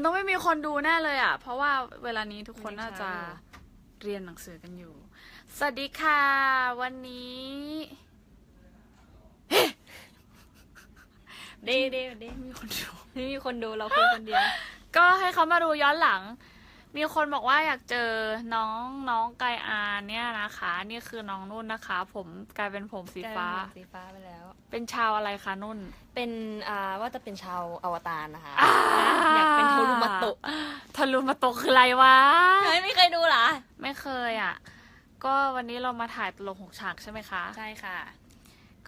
มันต้องไม่มีคนดูแน่เลยอะ เพราะว่าเวลานี้ทุกคนไม่ได้น่าจะค่ะเรียนหนังสือกันอยู่ สวัสดีค่ะ วันนี้เด้เด้เด้มีคนดู ไม่มีคนดูเราคุยคนเดียว ก็ให้เขามาดูย้อนหลัง มีคนบอกว่าอยากเจอน้องน้องไกอาเนี่ยนะคะ นี่คือน้องนุ่นนะคะ ผมกลายเป็นผมสีฟ้ากลยเป็นสีฟ้าไปแล้ว เป็นชาวอะไรคะนุ่น เป็นอ่าว่าจะเป็นชาวอวตารนะคะอ่าอยากเป็นโทรุมาโตะทารุมาโตะคืออะไรวะเฮ้ยไม่เคยดูเหรอ ไม่เคยอะ ก็วันนี้เรามาถ่ายตลกหกฉากใช่ไหมคะ ใช่ค่ะ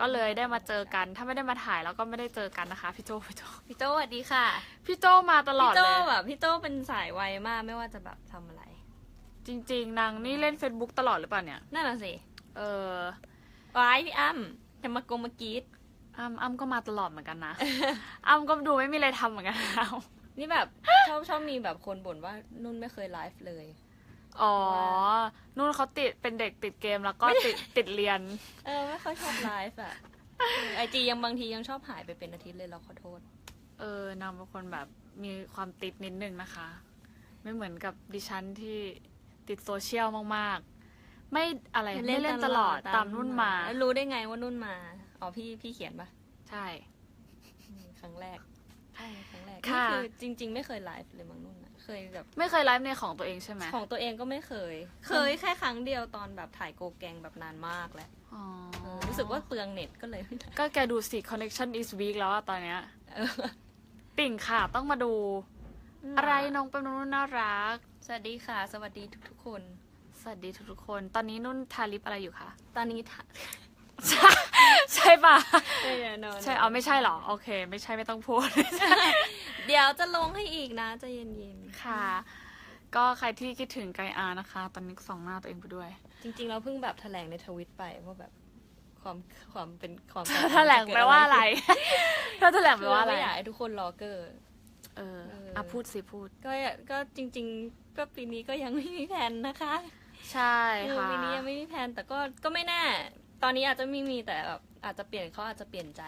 ก็เลยได้มาเจอกัน ถ้าไม่ได้มาถ่ายแล้วก็ไม่ได้เจอกันนะคะ พี่โจพี่โจพี่โจสวัสดีค่ะ พี่โจมาตลอพี่ดโจเลย แบบพี่โจเป็นสายไวมากไม่ว่าจะแบบทำอะไร จริง ๆ นางนี่เล่น Facebook ตลอดหรือเปล่าเนี่ย นั่นน่ะสิเออวายพี่อ้ำจะมากงมากรีดอ้ำอ้ำก็มาตลอดเหมือนกันนะ อ้ำก็ดูไม่มีอะไรทำเหมือนกันนะนี่แบบ ชอบชอบมีแบบคนบ่นว่านุ่นไม่เคยไลฟ์เลย อ๋อ นู่นเขาติดเป็นเด็กติดเกมแล้วก็ติดติดเรียน เออไม่ค่อยชอบไลฟ์อะไอจียังบางทียังชอบหายไปเป็นอาทิตย์เลยเราขอโทษ เออนางเป็นคนแบบมีความติดนิดนึงนะคะ ไม่เหมือนกับดิฉันที่ติดโซเชียลมากๆ ไม่อะไรไม่เล่นตลอดตามนุ่นมาแล้วรู้ได้ไงว่านุ่นมา อ๋อพี่พี่เขียนปะใช่อืมครั้งแรกใช่ครั้งแรกค่ะนี่คือจริง ๆ ไม่เคยไลฟ์เลยมั้งนุ่นอะ เคยแบบ ไม่เคยไลฟ์ในของตัวเองใช่ไหมของตัวเองก็ไม่เคย เคยแค่ครั้งเดียวตอนแบบถ่ายโกแกงแบบนานมากแล้วอ๋อเออรู้สึกว่าเปลืองเน็ตก็เลยไม่ได้ก็แกดูสิ connection is weak แล้วอะตอนเนี้ย เออติ่งค่ะต้องมาดู อะไรน้องเป็นนุ่นน่ารัก สวัสดีค่ะ สวัสดีทุกๆคน สวัสดีทุกๆคน ตอนนี้นุ่นทาลิปอะไรอยู่คะ ตอนนี้ถ่าย ใช่ปะเดี๋ยวๆๆใช่เอาไม่ใช่เหรอ โอเค ไม่ใช่ไม่ต้องพูด เดี๋ยวจะลงให้อีกนะใจะเย็นๆค่ะ ก็ใครที่คิดถึงไกอานะคะ ตอนนี้ส่องหน้าตัวเองไปด้วยจริงๆ เราเพิ่งแบบแถลงในทวิตไปว่าแบบความความเป็นความแถลงไปว่าอะไรเธอแถลงไปคือว่าว่าอะไร ไม่อยากให้ทุกคนรอเกอร์ เออเอออ่ อะพูดสิพูด ก็ก็จริง ๆ ก็ปีนี้ก็ยังไม่มีแผนนะคะใช่เออค่ะ ปีนี้ยังไม่มีแผนแต่ก็ก็ไม่แน่ ตอนนี้อาจจะไม่มีแต่แบบอาจจะเปลี่ยนเขาอาจจะเปลี่ยนใจ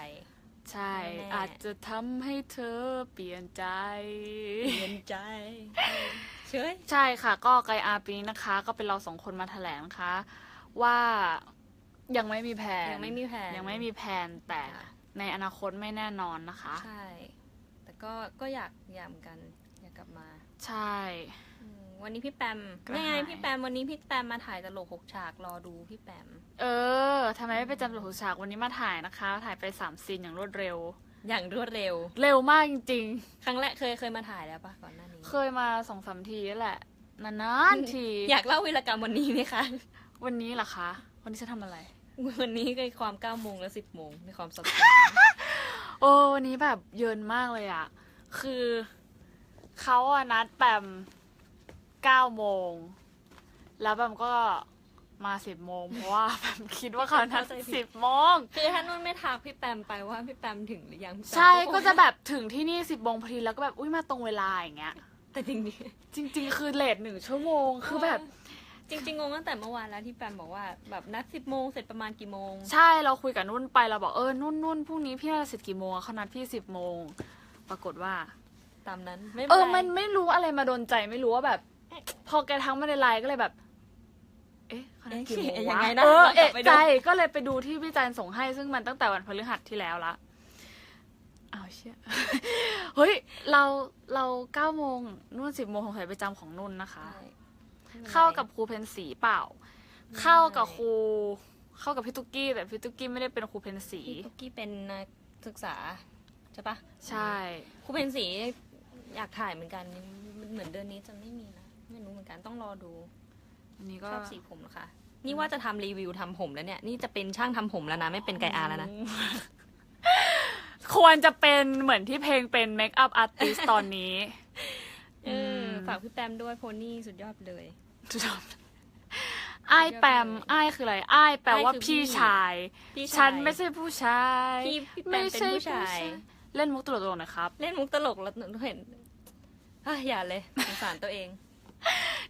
ใช่ แน่ อาจจะทำให้เธอเปลี่ยนใจ เปลี่ยนใจเฉย ใช่ค่ะ ก็ไกอาปีนี้นะคะ ก็เป็นเราสองคนมาแถลงนะคะ ว่ายังไม่มีแผนยังไม่มีแผนยังไม่มีแผนแต่ในอนาคตไม่แน่นอนนะคะ ใช่ แต่ก็ก็อยากอยากเหมือนกันอยากกลับมา ใช่อืม วันนี้พี่แปมกระนี่ไงหายพี่แปมวันนี้พี่แปมมาถ่ายตลกหกฉากรอดูพี่แปม เออทำไมไม่ไปจำตัวหูฉากวันนี้มาถ่ายนะคะ ถ่ายไปสามซีนอย่างรวดเร็ว อย่างรวดเร็ว เร็วมากจริง ครั้งแรกเคยเคยมาถ่ายแล้วปะก่อนหน้านี้ ๆ เคยมาสองสามทีนั่นแหละนานๆทีอยากเล่าวีรกรรมวันนี้ไหมคะ วันนี้เหรอคะ วันนี้จะทำอะไร วันนี้คือความเก้าโมงและสิบโมงในความสับสนโอ้วันนี้แบบเยินมากเลยอะคือเขาอะนัดแปม เก้าโมง แล้วแปมก็มาสิบโมงเพราะว่าแปมคิดว่าเขานัดสิบโมง คือถ้านุ่นไม่ทักพี่แปมไปว่าพี่แปมถึงหรือยังพี่แปมใช่โอ้ก็จะแบบถึงที่นี่สิบโมงพอดีแล้วก็แบบอุ้ยมาตรงเวลาอย่างเงี้ย แต่จริงจริง ๆ คือเลทหนึ่งชั่วโมงๆคือแบบ จริงๆงงตั้งแต่เมื่อวานแล้วที่แปมบอกว่าแบบนัดสิบโมงเสร็จประมาณกี่โมง ใช่เราคุยกับนุ่นไปเราบอกเออนุ่นนุ่นพรุ่งนี้พี่น่าจะเสร็จกี่โมงอะเขานัดพี่สิบโมง ปรากฏว่า ตามนั้นไม่เออป็ไรมันไม่รู้อะไรมาโดนใจไม่รู้ว่าแบบ พอแกทั้งมาในไลน์ก็เลยแบบ เอ๊ะเขานัดกี่โมงเอ๊ะวะยังไงนะเออลงกลัเอะบไปดู ใจก็เลยไปดูที่พี่จันส่งให้ซึ่งมันตั้งแต่วันพฤหัสที่แล้วละอ้าวเชี่ย เฮ้ย เราเราเก้าโมงนุ่นสิบโมงของสายประจำของนุ่นนะคะใช่ไม่ป็นไรเข้ากับครูเพนสีเปล่าไม่เข้ากับครู เข้ากับพี่ตุ๊กกี้แต่พี่ตุ๊กกี้ไม่ได้เป็นครูเพนสีพี่ตุ๊กกี้เป็นนักศึกษาใช่ปะใช่ ครูเพนสีอยากถ่ายเหมือนกันมัน เหมือนเดือนนี้จะไม่มีนะไม่รู้เหมื อนกันต้องรอดูอันนี้ก็ชอบสีผมเหรอคะนี่ว่าจะทำรีวิวทำผมแล้วเนี่ย นี่จะเป็นช่างทำผมแล้วนะ ไม่เป็นไกอาร์แล้วนะ ควรจะเป็นเหมือนที่เพลงเป็นเมคอัพอาร์ติสตอนนี้ เออม ฝากพี่แปมด้วยโพนี่สุดยอดเลยอ้ายแปมอ้ายคืออะไรอ้ายแปลว่าอ้ายคือพี่ พี่ชาย พี่ชายฉันไม่ใช่ผู้ชาย พี่พี่แปมไม่เป็นใช่ผู้ชาย เล่นมุกตลกๆหนะครับ เล่นมุกตลกแล้วหนูเห็นเฮ้ยอย่าเลยสงสารตัวเอง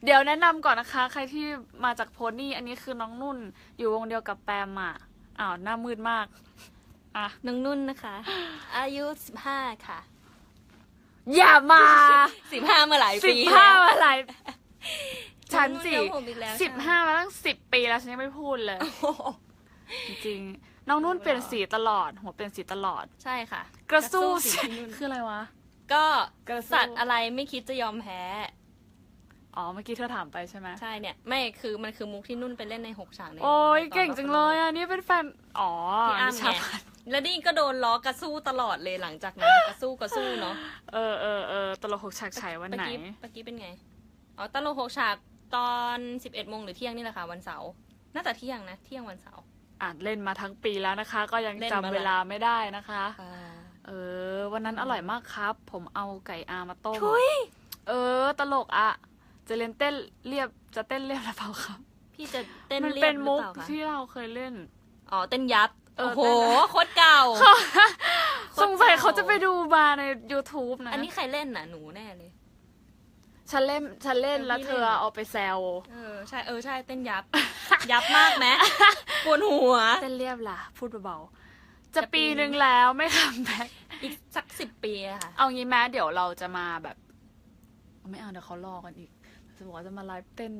เดี๋ยวแนะนำก่อนนะคะ ใครที่มาจากโพนี่ อันนี้คือน้องนุ่น อยู่วงเดียวกับแปมอะอ้าวหน้ามืดมาก อะ น้องนุ่นนะคะ อายุสิบห้าค่ะ อย่ามาสิบห้ามาหลายสิปีบห้าแล้วอะไรฉันสิน้องนุ่นกับผมอีกแล้วสิบห้ามาตั้งสิบปีแล้วฉันยังไม่พูดเลยโอ้โหจริงๆน้องนุ่นเปลี่ยนสีตลอด หัวเปลี่ยนสีตลอด ใช่ค่ะ กระสู้สีพี่นุ่นคืออะไรวะ ก็กระสู้สัตว์อะไรไม่คิดจะยอมแพ้ อ๋อ เมื่อกี้เธอถามไปใช่ไหม ใช่เนี่ย ไม่คือมันคือมุกที่นุ่นไปเล่นในหกฉากในโอ้ยในตอนเก่งจังเลยอะ นี่เป็นแฟน อ๋อพี่อ้ำนิไงชาพัฒน์แล้วนี่ก็โดนล้อกระสู้ตลอดเลยหลังจากนั้นกระสู้กระสู้เนาะเออเออเออตลกหกฉากฉายวันไหนเมื่อกี้เมื่อกี้เป็นไง อ๋อตลกหกฉากตอน11โมงหรือเที่ยงนี่แหละค่ะวันเสาร์น่าจะเที่ยงนะเที่ยงวันเสาร์อ่านเล่นมาทั้งปีแล้วนะคะ ก็ยังเล่นจำมาเวลาไม่ได้นะคะเออ วันนั้นอร่อยมากครับ ผมเอาไก่อามาต้มทุยเออ ตลกอะ จะเล่นเต้นเรียบจะเต้นเรียบหรือเปล่าครับพี่จะเต้นมันเรียเป็บนหรือมุกเปล่าคะที่เราเคยเล่น อ๋อเต้นยับเออโอ้โหเต้นยับ โคตรเก่า สงสัยเขาจะไปดูมาใน YouTube นะอันนี้ใครเล่นน่ะหนูแน่เลย ฉันเล่นฉันเล่นเออแล้วพี่เธเล่อนเอาไปแซวเออใช่เออใช่เต้นยับ ยับมากไหมปวดหัว เต้นเรียบล่ะ พูดเบาๆจะจะปีปีหนึ่งแล้วไม่คัมแบ็คอีกสักสิบปีอะค่ะ เอางี้แม้เดี๋ยวเราจะมาแบบ ไม่เอาเดี๋ยวเขารอกันอีก จะบอกว่าจะมาไลฟ์เต้น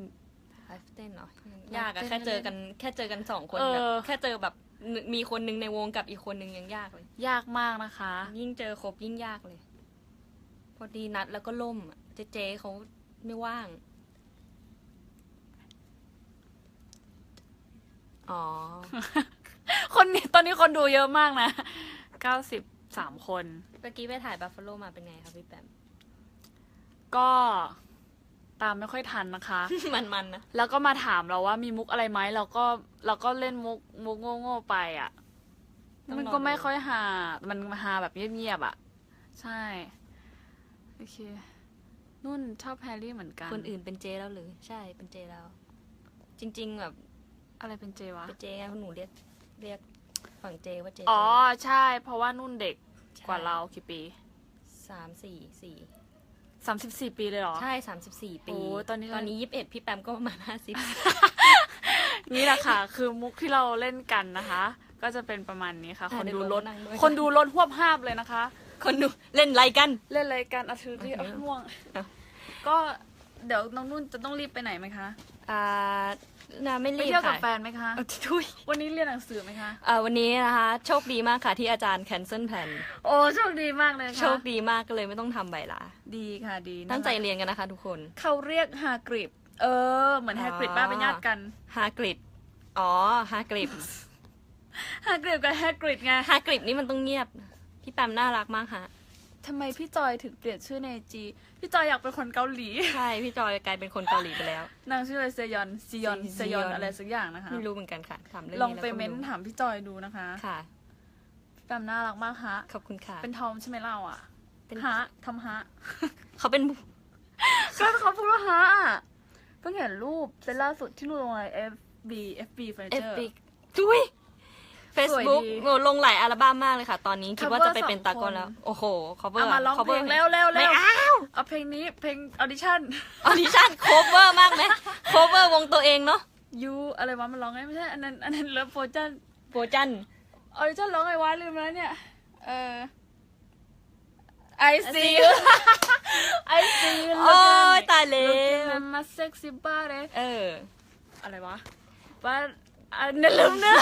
ไลฟ์เต้นเนาะยากอะไลฟ์เต้นแค่เจอกันแค่เจอกันสองคนเออ แบบแค่เจอแบบหนึ่งมีคนหนึงในวงกับอีกคนหนึงยังยากเลย ยากมากนะคะ ยิ่งเจอครบยิ่งยากเลย พอดีนัดแล้วก็ล่มอะเจ๊เจ๊เขาไม่ว่าง อ๋อ คนนี้ตอนนี้คนดูเยอะมากนะ เก้าสิบสามคน เมื่อกี้ไปถ่ายบัฟฟาโลมาเป็นไงคะพี่แปมก็ ตามไม่ค่อยทันนะคะ มันมันๆนะ แล้วก็มาถามเราว่ามีมุกอะไรไหมเราก็เราก็เล่นมุกมุกโง่ๆไปอะ ต้องมันรอก็ไม่ดูค่อยหา มันมาหาแบบเงียบๆอะ ใช่ โอเค นุ่นชอบแฮร์รี่เหมือนกันคนอื่นเป็นเจแล้วหรือ ใช่เป็นเจแล้ว จริง ๆ แบบอะไรเป็นเจวะ เป็นเจไงเพราะหนูเรียกเรียกฝั่งเจว่าเจอ๋อ ใช่ เพราะว่านุ่นเด็กกว่าเรากี่ปี สามสี่สี่ สามสิบสี่ปีเลยเหรอ ใช่สามสิบสี่ปี โอ้ตอนนี้ ตอนนี้ยี่สิบเอ็ดพี่แปมก็ประมาณห้าสิบนี่แหละค่ะ คือมุกที่เราเล่นกันนะคะ ก็จะเป็นประมาณนี้ค่ะอะคนเดี๋ยวดูลงลดนั่งด้วยคนดูลดหวบห้าบเลยนะคะ คนดูเล่นอะไรกัน เล่นอะไรกันอาทิตย์ที่โอเคเอาห่วงเอาก็เดี๋ยวน้องนุ่นจะต้องรีบไปไหนไหมคะ อ่า นาไม่ไปรีบเที่ยวกับค่ะแฟนไหมคะ เอาทุยวันนี้เรียนหนังสือไหมคะอ่าวันนี้นะคะ โชคดีมากค่ะที่อาจารย์แคนเซิลแผนโอ้โชคดีมากเลยค่ะโชคดีมากก็เลยไม่ต้องทำใบลาดีค่ะดีตั้งใจน่ารักเรียนกันนะคะทุกคน เขาเรียกฮากริบเออ เหมือนอ๋อ ฮากริบป้าเป็นญาติกันฮากริดอ๋อฮากริดฮากริบกับฮากริบไง ฮากริดนี่มันต้องเงียบ พี่แปมน่ารักมากค่ะ ทำไมพี่จอยถึงเปลี่ยนชื่อในจี พี่จอยอยากเป็นคนเกาหลี ใช่ พี่จอยกลายเป็นคนเกาหลีไปแล้ว นางชื่ออะไรเซยอนซียอนซีเซยอนยอนอะไรสักอย่างนะคะ ไม่รู้เหมือนกันค่ะถามเรื่องลองนี้ไปแล้วก็เม้นรู้ถามพี่จอยดูนะคะ ค่ะพี่แปมน่ารักมากฮะ ขอบคุณค่ะ เป็นทอมใช่ไหมเราอะ เป็นฮะทำฮะ เขาเป็นก็เขาพูดว่าฮะอะเพิ่งเห็นรูปเป็นล่าสุดที่ลงใน FB FB เอ Furniture ปิกจุ้ย Facebook สวยดีโอ้ลงหลายอัลบั้มมากเลยค่ะ ตอนนี้คิดว่า Cover จะไปเป็นสองตากล้องคนแล้วโอ้โห cover เอามาร้องเพลง cover เร็วเร็วไม่เร็วเอาเอาเพลงนี้เพลงออดิชั่น ออดิชั่น cover มากไหม cover วงตัวเองเนาะยูอะไรวะมันร้องไงไม่ใช่อันนั้นอันนั้นเลิฟโฟจันโปรจัน ออดิชั่นร้องไงวะลืมแล้วเนี่ย เออ I see see you I see you โอ้ยตายแล้ว looking at my sexy body เออ อะไรวะ but อันนั้นลืมเนื้อ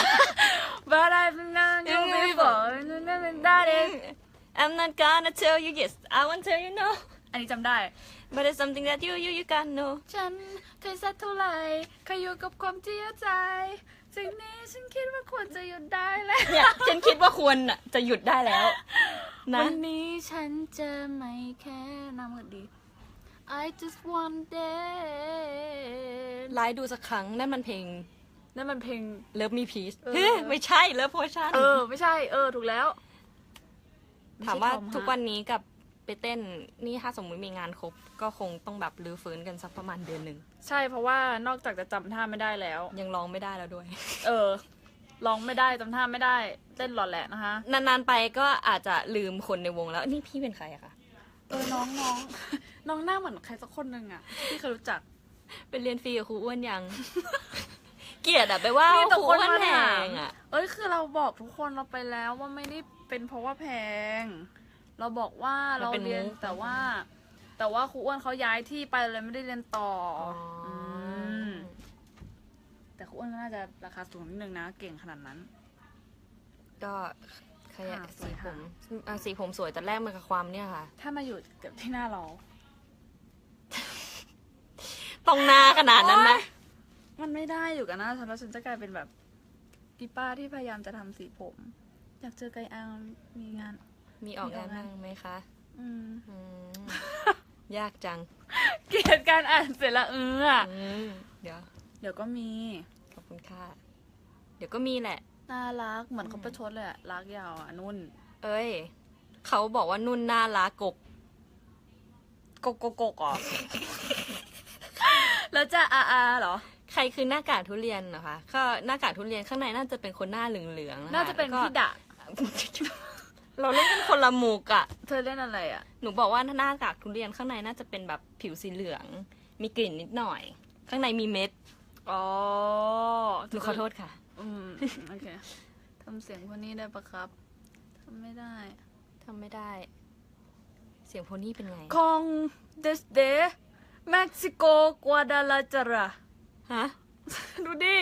but I've been known you before and then that is I'm not gonna tell you yes I won't tell you no อันนี้จำได้ but it's something that you you you gotta know ฉันเคยสักเท่าไหร่เคยอยู่กับความเจียใจสิ่งนี้ฉันคิดว่าควรจะหยุดได้แล้ว เนี่ยฉันคิดว่าควรน่ะจะหยุดได้แล้วนะวันนี้ฉันจะไม่แค่นำกันดี I just want that ไลฟ์ดูสักครั้งนั่นมันเพลง นั่นมันเพลง Love Me Peace เออ เฮ้ยไม่ใช่เลิฟโพชั่นเออ ไม่ใช่ เออ ถูกแล้วถามว่าไใช่ทอฮะทุกวันนี้กับไปเต้นนี่ถ้าสมมุติมีงานครบ ก็คงต้องแบบรื้อฟื้นกันสักประมาณเดือนหนึ่งใช่เพราะว่านอกจากจะจำท่าไม่ได้แล้ว ยังร้องไม่ได้แล้วด้วย เออร้องไม่ได้จำท่าไม่ได้เต้นหลอนแหละนะคะ นานๆไปก็อาจจะลืมคนในวงแล้วนี่พี่เป็นใครอะคะเออ น้องน้องน้องหน้าเหมือนใครสักคนหนึ่งอะที่เคยรู้จัก เป็นเรียนฟรีกับครูอ้วนยัง เกลียดอะไปว่ามีแต่ครูคนอ้วนมาแพถาม งอะเอ้ยคือเราบอกทุกคนเราไปแล้วว่าไม่ได้เป็นเพราะว่าแพง เราบอกว่ามันเราเป็นเรียนมุกแต่ว่า แต่ว่าครูอ้วนเขาย้ายที่ไปเลยไม่ได้เรียนต่อออมแต่ครูอ้วนก็น่าจะราคาสูงนิดนึงนะ เก่งขนาดนั้น ก็ขยะค่ะสวสียผค่ะมอะสีผมสวยแต่แรกมันกับความเนี่ยค่ะ ถ้ามาอยู่กับที่หน้าเรา ตรงหน้าขนาดนั้นนะ มันไม่ได้อยู่กับหน้าฉันแล้วฉันจะกลายเป็นแบบกีป้าที่พยายามจะทำสีผม อยากเจอไกอังมีงานมีออกงาน มีออกงานบ้างไหมคะ อืม อืม ยากจังเกลียดการอ่านเสร็จละเอออะอืมเดี๋ยว เดี๋ยวก็มี ขอบคุณค่ะ เดี๋ยวก็มีแหละ น่ารักเหมือนเขาประชดเลยอะรักยาวอะนุ่น เอ้ย เขาบอกว่านุ่นน่ารักกกกกกกอ๋อแล้วจะอาอาเหรอ ใครคือหน้ากากทุเรียนนะคะ ก็หน้ากากทุเรียนข้างในน่าจะเป็นคนหน้าเหลืองๆนะคะน่าจะเป็นแล้วก็พี่ดะ เราเล่นกันคนละหมูกอะเธอเล่นอะไรอะหนูบอกว่าหน้ากากทุเรียนข้างในน่าจะเป็นแบบผิวสีเหลือง มีกลิ่นนิดหน่อย ข้างในมีเม็ดอ๋อหนูขอโทษค่ะ อืมโอเคทำเสียงคนนี้ได้ปะครับทำไม่ได้ทำไม่ได้ เสียงโพนี่เป็นไงคองเดสเดเม็กซิโกกัวดาลาจารา ฮะ ดูดิ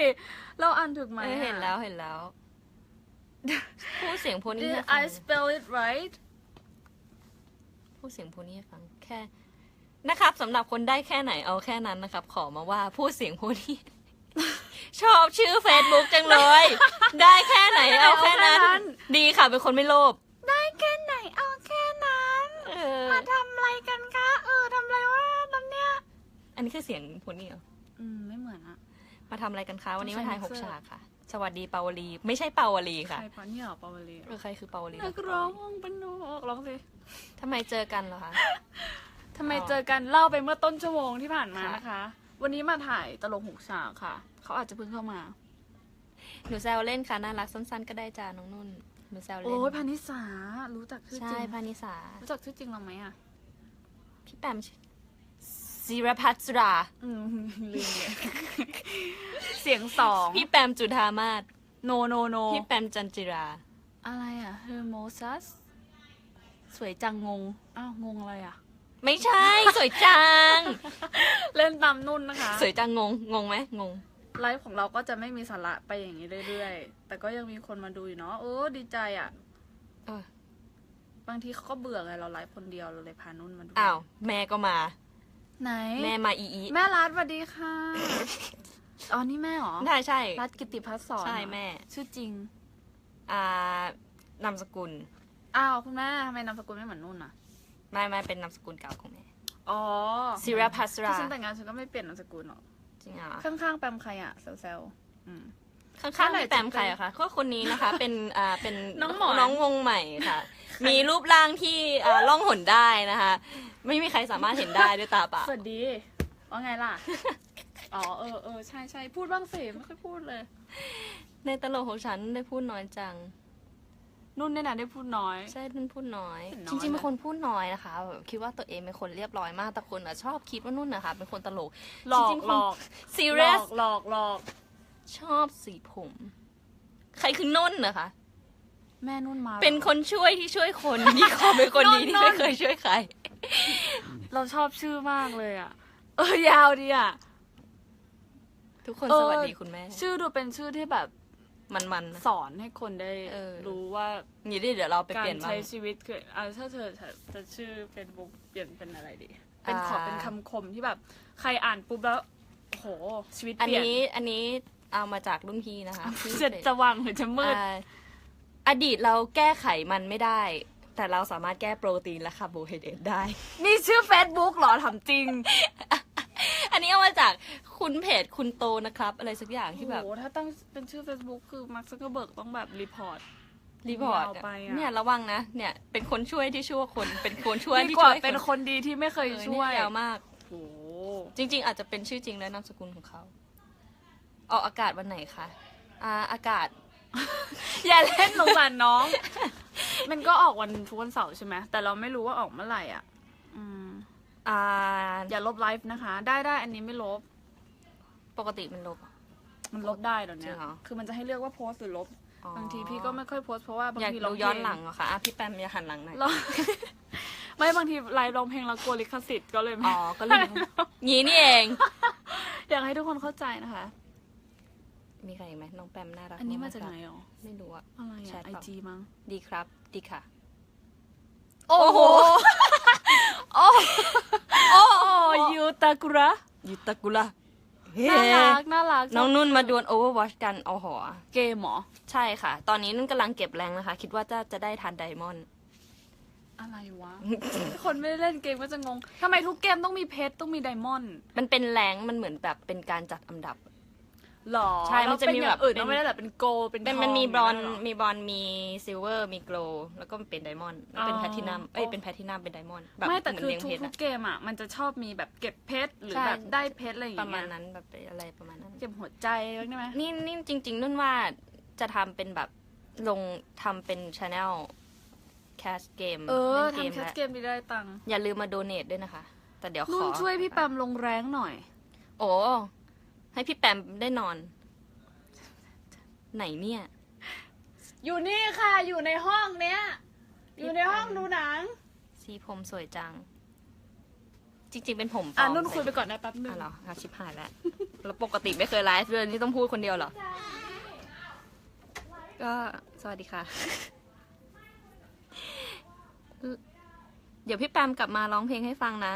เราอ่านถูกไหมเอออะเห็นแล้วเห็นแล้ว พูดเสียงโพนี่ Did ให้ฟั I ง spell it right พูดเสียงโพนี่ให้ฟังแค่นะครับสำหรับคนได้แค่ไหนเอาแค่นั้นนะครับ ขอมาว่าพูดเสียงโพนี่ ชอบชื่อ Facebook จังเลย ได้แค่ไหนเอาแค่นั้นเอาแค่นั้นดีค่ะเป็นคนไม่โลภได้แค่ไหนเอาแค่นั้น เออมาทำอะไรกันคะ เออทำอะไรวะตอนเนี้ย อันนี้คือเสียงโพนี่เหรอ อืมไม่เหมือนอะ มาทำอะไรกันคะ วันนี้ไม่มาใช่ถ่ายหกมิกเซอร์ฉากค่ะ สวัสดีปาวลี ไม่ใช่ปาวลีใครค่ะปะเนี่ยเหรอปาวลีเออใครคือปาวลีนักร้องเป็นนกร้องสิทำไมเจอกันเหรอคะ ทำไมอ๋อเจอกันเล่าไปเมื่อต้นชั่วโมงที่ผ่านมาค่ะนะคะ วันนี้มาถ่ายตลกหกฉากค่ะ เขาอาจจะเพิ่งเข้ามาหนูแซวเล่นค่ะ น่ารักสั้นๆ ก็ได้จ้าน้องนุ่น หนูแซวเล่นโอ้ยพานิสารู้จักชื่อจใช่ริงพานิสา รู้จักชื่อจริงเราไหมอะพี่แปม ศิรพัชราอืมลืมเลยเสียงสองพี่แปมจุธามาศโนโนโนพี่แปมจันจิรา อะไรอะเฮอร์โมซัส สวยจังงง อ้าว งงอะไรอะไม่ใช่ สวยจัง เล่นตามนุ่นนะคะ สวยจังงง งงไหมงง ไลฟ์ของเราก็จะไม่มีสาระไปอย่างนี้เรื่อยๆ แต่ก็ยังมีคนมาดูอยู่เนาะเออดีใจอะเออบางทีเขาก็เบื่อไงเราไลฟ์คนเดียวเราเลยพานุ่นมาดู อ้าว แม่ก็มา ไหน แม่มาอีอีแม่รัฐสวัสดีค่ะอ๋อนี่แม่เหรอได้ใช่ รัฐกิติพัฒน์สอนใช่เหรอแม่ ชื่อจริงอ่านามสกุล อ้าวคุณแม่ทำไมนามสกุลไม่เหมือนนุ่นอะ ไม่ไม่เป็นนามสกุลเก่าของแม่ อ๋อศิรพัสราที่ฉันแต่งงานฉันก็ไม่เปลี่ยนนามสกุลหรอก จริงเหรอข้างๆแปมใครอะเซลๆอืม ข้างเมื่อๆไหร่พี่แปมจะใครอะคะก็คนนี้นะคะ เป็นอ่าเป็นน้องหมอน น้องวงใหม่ค่ะ มีรูปร่างที่อ่าล่องหนได้นะคะ ไม่มีใครสามารถเห็นได้ด้วยตาเปล่าสวัสดีว่าไงล่ะ อ๋อเออเออใช่ใช่พูดบ้างสิไม่ค่อยพูดเลย ในตลกของฉันได้พูดน้อยจัง นุ่นเนี่ยนะได้พูดน้อย ใช่นุ่นพูดน้อย น้อยจริงๆนะเป็นคนพูดน้อยนะคะแบบคิดว่าตัวเองเป็นคนเรียบร้อยมากแต่คนอะชอบคิดว่านุ่นนะคะเป็นคนตลกหลอกจริงๆหลอกซีหลเรียอสกหลอกหลอก ชอบสีผม ใครคือนุ่นนะคะ แม่นุ่นมาหรอเป็นคนช่วยที่ช่วยคนที่ขอเป็นคนดีที่นุ่นไม่เคยช่วยใคร เราชอบชื่อมากเลยอะ เออยาวดีอะ ทุกคนเออสวัสดีคุณแม่ ชื่อดูเป็นชื่อที่แบบมันๆนะสอนให้คนได้เออรู้ว่านี่ดิเดี๋ยวเราไปกาเปลี่รยนบ้าใช้งชีวิตคืออ่าถ้าเธอจะจะชื่อเฟซบุ๊กเปลี่ยนเป็นอะไรดี เป็นขออ่าเป็นคำคมที่แบบ ใครอ่านปุ๊บแล้วโอ้โหชีวิตอันเปลี่ยนนี้อันนี้ เอามาจากรุ่นพี่นะคะที่จะจะวังหรือจะมืดอ่าอดีตเราแก้ไขมันไม่ได้ แต่เราสามารถแก้โปรตีนและคาร์โบไฮเดรตได้ นี่ชื่อเฟซบุ๊กเหรอถามจริงอันนี้เอามาจากคุณเพจคุณโตนะครับ อะไรสักอย่างที่แบบ โอ้โหถ้าตั้งเป็นชื่อ Facebook คือมาร์คซักเกอร์เบิร์กต้องแบบรีพอร์ต รีพอร์ตยาวไปอะ เนี่ยระวังนะ เนี่ยเป็นคนช่วยที่ช่วยคน เป็นคนช่วยดีที่กว่าช่วยเป็นคนดีที่ไม่เคยเออช่วยเนี่ยยาวมาก โอ้โหจริง ๆ อาจจะเป็นชื่อจริงและนามสกุลของเขา ออกอากาศวันไหนคะอ่าอากาศ อย่าเล่นสงสารน้อง มันก็ออกวันทุกวันเสาร์ใช่ไหมแต่เราไม่รู้ว่าออกเมื่อไหร่อะอืมอ่าอย่าลบไลฟ์นะคะ ได้ได้อันนี้ไม่ลบ ปกติมันลบ มันลบได้เดี๋ยวจรินี้งเหรอ คือมันจะให้เลือกว่าโพสต์หรือลบอบางทีพี่ก็ไม่ค่อยโพสต์เพราะว่าบางอยากทีดูร้องเพลงย้อนหลังเหรอคะอะพี่แปมอย่าหันหลังหน่อย เรา ไม่บางทีไลฟ์ร้องเพลงเรากลัวลิขสิทธิ์ก็เลยไม่อ๋อ ก็เลยงี้นี่เอง อยากให้ทุกคนเข้าใจนะคะ มีใครอีกไหมน้องแปมน่ารักอันนี้มาจากครับไหนอ๋อไม่รู้อะอะไรแชอะทไอเปล่าจีมั้ง ดีครับ ดีค่ะ โอ้โห โอ้โอ้ยูตากุระยุตะกุละเฮ้น่ารักน่ารัก น้องนุ่นมาดวล Overwatch กันเอาหอเกมเหรอ ใช่ค่ะ ตอนนี้นุ่นกำลังเก็บแรงนะคะ คิดว่าจะจะได้ทันไดมอนด์อะไรวะ คนไม่ได้เล่นเกมก็จะงง ทำไมทุกเกมต้องมีเพชรต้องมีไดมอนด์ มันเป็นแรงมันเหมือนแบบเป็นการจัดอันดับ หรอใช่มันจะมีล้วเป็อย่าแบบงอื่นเป็นต้องไม่ได้แบบเป็นโกลเป็นเป็นทองมันมีบรอนย่างซ์เงี้ยเหรมีบรอนซ์มีซิลเวอร์มีโกลแล้วก็เป็นไดมอนด์แล้วเป็นอ๋อแพทินัมเอ้ยเป็นแพทินัมเป็นไดมอนด์แบบไม่แต่เหมือนคือเลี้ยงทุเพกชรทุอะกเกมอะมันจะชอบมีแบบเก็บเพชรหรือใช่แบบได้เพชรอะไรอย่างประมาเงี้ณยนั้นแบบอะไรประมาณนั้นเก็บหัวใจไว้ได้ไหมนี่นี่จริง ๆนุ่นว่าจะทำเป็นแบบลงทำเป็นช anel แคสเกมเออเล่นทำแคสแล้วเกมดีได้ตังค์อย่าลืมมาโดเน a ด้วยนะคะ แต่เดี๋ยวขนุ่อนช่วยพี่แปมลงแรงหน่อย โอ้ ให้พี่แปมได้นอน ไหนเนี่ย อยู่นี่ค่ะอยู่ในห้องเนี้ย อยู่ในห้องดูหนัง สีผมสวยจัง จริง ๆ เป็นผมปลอะอมนุ่นคุยไปก่อนนะแป๊บนึง อะเหรออะชิบหายแล้ว แล้วปกติไม่เคยไลฟ์เลยนี่ต้องพูดคนเดียวเหรอ ก็สวัสดีค่ะ เดี๋ยวพี่แปมกลับมาร้องเพลงให้ฟังนะ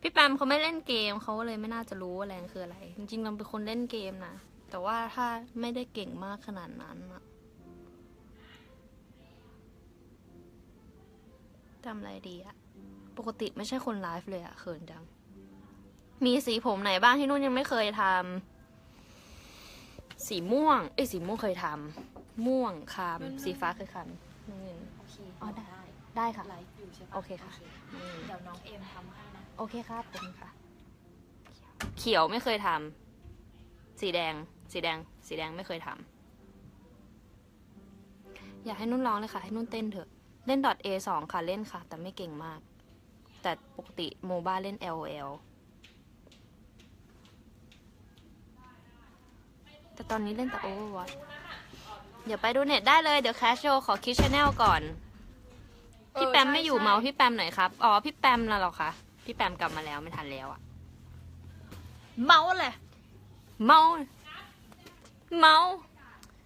พี่แปมเขาไม่เล่นเกมเขาเลยไม่น่าจะรู้ว่าแรงคืออะไร จริงๆเราเป็นคนเล่นเกมนะ แต่ว่าถ้าไม่ได้เก่งมากขนาดนั้นอะทำอะไรดีอะปกติไม่ใช่คนไลฟ์เลยอะเขินจัง มีสีผมไหนบ้างที่นุ่นยังไม่เคยทำสีม่วง เอ้ยสีม่วงเคยทำม่วงคามสีฟ้าเคยทำน้ำเงินโอเคอ๋อได้ได้ ได้ค่ะ ไลฟ์อยู่ใช่ปะโอเคค่ะอืมเดี๋ยวน้องเอ็มทำให้นะ โอเคครับขอบคุณค่ะ เขียวไม่เคยทำสีแดง สีแดง สีแดงไม่เคยทำอยากให้นุ่นร้องเลยค่ะ ให้นุ่นเต้นเถอะ เล่น .a สองค่ะ เล่นค่ะ แต่ไม่เก่งมาก แต่ปกติโมบ้าเล่น LOL แต่ตอนนี้เล่นแต่ Overwatch เดี๋ยวไปดูเน็ตได้เลย เดี๋ยวแคชโชขอคิดชแนลก่อน พี่แปมไม่อยู่เมาส์พี่แปมหน่อยครับ อ๋อ พี่แปมแล้วเหรอคะ พี่แปมกลับมาแล้วไม่ทันแล้วอะเมาเลยเมาเมา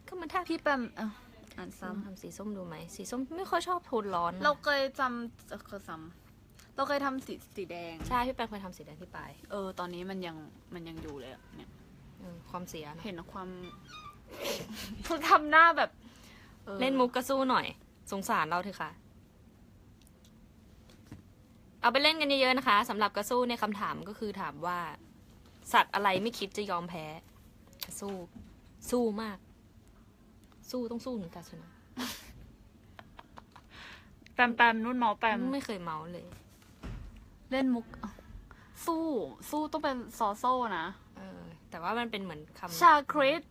ก็มันถ้าพี่แปมอะอ่านซ้ำซ้ำ ทำสีส้มดูไหมสีส้มไม่ค่อยชอบโทนร้อนนะเราเคยจำเออเคยซ้ำเราเคยทำสีสีแดง ใช่พี่แปมเคยทำสีแดงที่ปลายเออ ตอนนี้มันยังมันยังอยู่เลยอะเนี่ยอืมความเสียนะเห็นความ ทำหน้าแบบออเล่นมุกกระสู้หน่อย สงสารเราเถอะค่ะ เอาไปเล่นกันเยอะๆนะคะสำหรับกระสู้ในยคำถามก็คือถามว่า สัตว์อะไรไม่คิดจะยอมแพ้กระสู้ สู้มาก สู้ต้องสู้ถึงการชนะ แปมแปมนุ่นเมาแปมไม่เคยเมาเลย เล่นมุกอะสู้ สู้ต้องเป็นซอโซ่นะ เออ แต่ว่ามันเป็นเหมือนคำชาคริส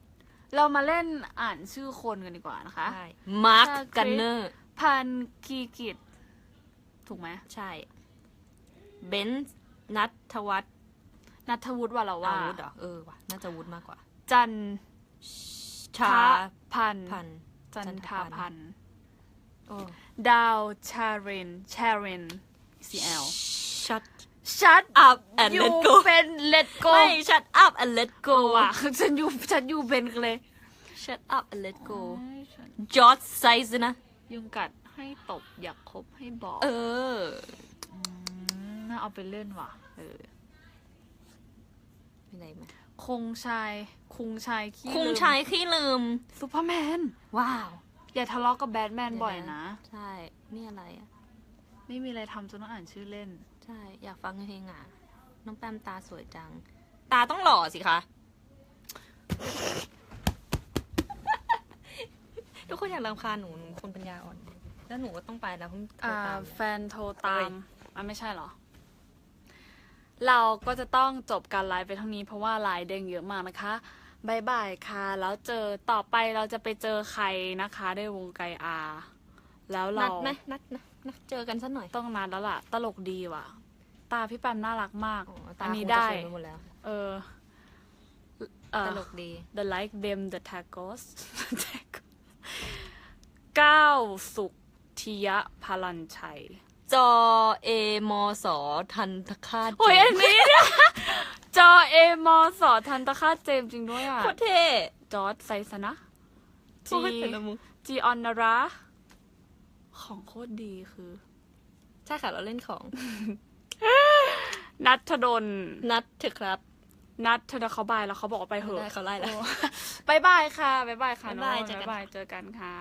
เรามาเล่นอ่านชื่อคนกันดีกว่านะคะใช่มาร์คชาคริส กันเนอร์ พันคีกิจถูกไหม ใช่ เบนซ์นัทวัฒน์นัทวุฒิวาลาอาว่าวุธเหรอเออว่ะน่าจะวุฒมากกว่า จันชาทะพันพันจันจันททาพัพันนโอ้ดาวชารินชาริน CL ชัดชัด up and ยู let go เป็น let go ไม่ shut up and let โก go ว่ะฉันอยู่ฉันอยู่เป็นเลย shut up and let go โอ้ยฉัน George size นะ ยุงกัดให้ตบอยากคบให้บอก เออม น่าเอาไปเล่นว่ะ เออมีอะไรไหมคงชายคุงชายขี้คุงลืมชายขี้ลืม ซูเปอร์แมน ว้าวอย่าทะเลาะกับแบทแมนบ่อยนะ ใช่ นี่อะไรอะ ไม่มีอะไรทำจนต้องอ่านชื่อเล่น ใช่ อยากฟังเพลงอะ น้องแปมตาสวยจัง ตาต้องหล่อสิคะ ทุกคนอยากรำคาญหนูหนูคนปัญญาอ่อน แล้วหนูก็ต้องไปแล้วเพิ่งโทรอ่า ตามแฟนโทรตาเอ้มยอะไม่ใช่เหรอ เราก็จะต้องจบการไลฟ์ไปเท่านี้เพราะว่าไลฟ์เด้งเยอะมากนะคะบายบายค่ะ แล้วเจอต่อไปเราจะไปเจอใครนะคะในวงไกอา แล้วเรานัดไหมนัดนะนัดเจอกันสักหน่อย ต้องนัดแล้วล่ะ ตลกดีว่ะ ตาพี่แปมน่ารักมากอ๋ออัตานนี้คงจะได้เขินไปหมดแล้วเออเอ่ตอลกดี The Like Them The Tacos ก้าวสุขทิยะพลันชัย จอเอมอสอทันทคาตโอ้ยอันนี้เนี่ยจอเอมอสอทันตคาตเจมส์จริงด้วยอะโคตรเท่จอร์ดไซสนะโอ้ยแต่ละมุกจีออนนาราของโคตรดีคือ ใช่ค่ะเราเล่นของ นัทดลนัดเถอะครับ นัทธนเขาบายแล้วเขาบอกว่าไปเหอะได้เขาไล่แล้ว บายบายค่ะบายบายค่ะบ๊ายบายน้องเจอกัน บ๊ายบายเจอกันค่ะ